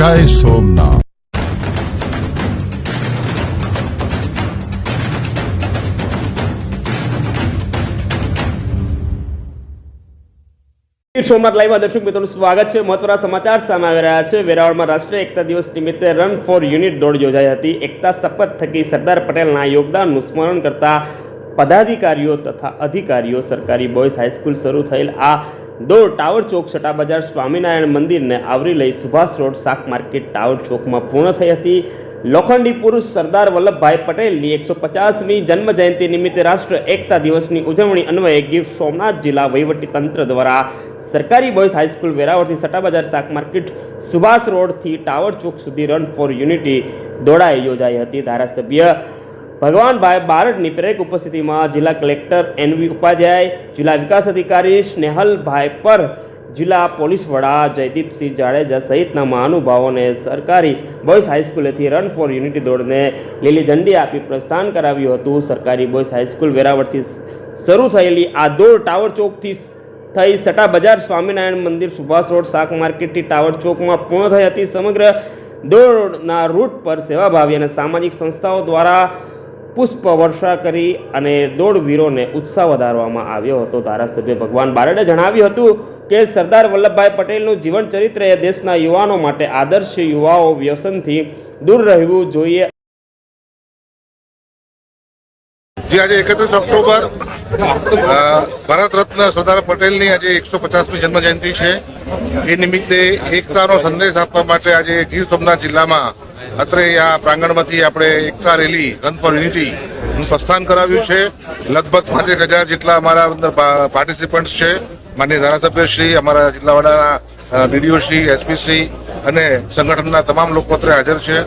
જય સોમનાથ. સોમનાથ લાઈવમાં દર્શક મિત્રોનું સ્વાગત છે. મહત્વના સમાચાર સામે આવી રહ્યા છે. વેરાવળમાં રાષ્ટ્રીય એકતા દિવસ નિમિત્તે રન ફોર યુનિટ દોડ યોજાઈ હતી. એકતા શપથ થકી સરદાર પટેલના યોગદાનનું સ્મરણ કરતા પદાધિકારીઓ તથા અધિકારીઓ સરકારી બોયઝ હાઈસ્કૂલ શરૂ થયેલ આ દોડ ટાવર ચોક સટા બજાર સ્વામિનારાયણ મંદિરને આવરી લઈ સુભાષ રોડ શાક માર્કેટ ટાવર ચોકમાં પૂર્ણ થઈ હતી. લોખંડી પુરુષ સરદાર વલ્લભભાઈ પટેલની એકસો પચાસમી જન્મ જયંતિ નિમિત્તે રાષ્ટ્ર એકતા દિવસની ઉજવણી અન્વયે ગીર સોમનાથ જિલ્લા તંત્ર દ્વારા સરકારી બોયઝ હાઈસ્કૂલ વેરાવળથી સટા બજાર શાક માર્કેટ સુભાષ રોડથી ટાવર ચોક સુધી રન ફોર યુનિટી દોડાઈ યોજાઈ હતી. ધારાસભ્ય ભગવાનભાઈ બારડની પ્રેરક ઉપસ્થિતિમાં જિલ્લા કલેક્ટર એનવી ઉપાધ્યાય, જિલ્લા વિકાસ અધિકારી સ્નેહલભાઈ પર જિલ્લા પોલીસ વડા જયદીપસિંહ જાડેજા સહિતના મહાનુભાવોને સરકારી બોયઝ હાઈસ્કૂલેથી રન ફોર યુનિટી દોડને લીલી ઝંડી આપી પ્રસ્થાન કરાવ્યું હતું. સરકારી બોયઝ હાઈસ્કૂલ વેરાવળથી શરૂ થયેલી આ દોડ ટાવર ચોકથી થઈ સટા બજાર સ્વામિનારાયણ મંદિર સુભાષ રોડ શાક માર્કેટથી ટાવર ચોકમાં પૂર્ણ થઈ હતી. સમગ્ર દોડના રૂટ પર સેવાભાવી અને સામાજિક સંસ્થાઓ દ્વારા પુષ્પ વર્ષા કરી અને દોડવીરોને ઉત્સાહ વધારવામાં આવ્યો હતો. ધારાસભ્ય ભગવાન બારડે જણાવ્યું હતું કે સરદાર વલ્લભભાઈ પટેલનું જીવન ચરિત્ર એ દેશના યુવાનો માટે આદર્શ યુવાઓ વ્યસનથી દૂર રહેવું જોઈએ. જે, આજે એકત્રીસ ઓક્ટોબર ભારત રત્ન સરદાર પટેલની આજે એકસો પચાસમી જન્મ જયંતિ છે. એ નિમિત્તે એકતાનો સંદેશ આપવા માટે આજે ગીર સોમનાથ જિલ્લામાં અત્રે આ પ્રાંગણમાંથી આપણે એકતા રેલી રન ફોર યુનિટી નું પ્રસ્થાન કરાવ્યું છે. લગભગ પાંચેક હજાર જેટલા અમારા અંદર પાર્ટિસિપન્ટ્સ છે. માન્ય ધારાસભ્યશ્રી અમારા જિલ્લા વડાના એસપી શ્રી અને સંગઠનના તમામ લોકો અત્રે હાજર છે.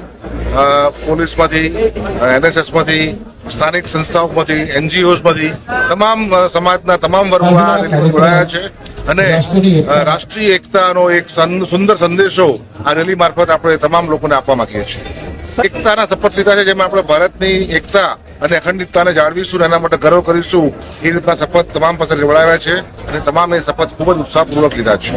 પોલીસમાંથી એનએસએસમાંથી સ્થાનિક સંસ્થાઓમાંથી એનજીઓમાંથી તમામ સમાજના તમામ વર્ગો આ રેલીમાં જોડાયા છે. અને રાષ્ટ્રીય એકતાનો એક સુંદર સંદેશો આ રેલી મારફત આપણે તમામ લોકોને આપવા માંગીએ છીએ. એકતાના શપથ લીધા છે જેમાં આપણે ભારતની એકતા અને અખંડિતતાને જાળવીશું અને એના માટે ગર્વ કરીશું. એ રીતના શપથ તમામ પાસે લેવડાવ્યા છે અને તમામ એ શપથ ખૂબ જ ઉત્સાહપૂર્વક લીધા છે.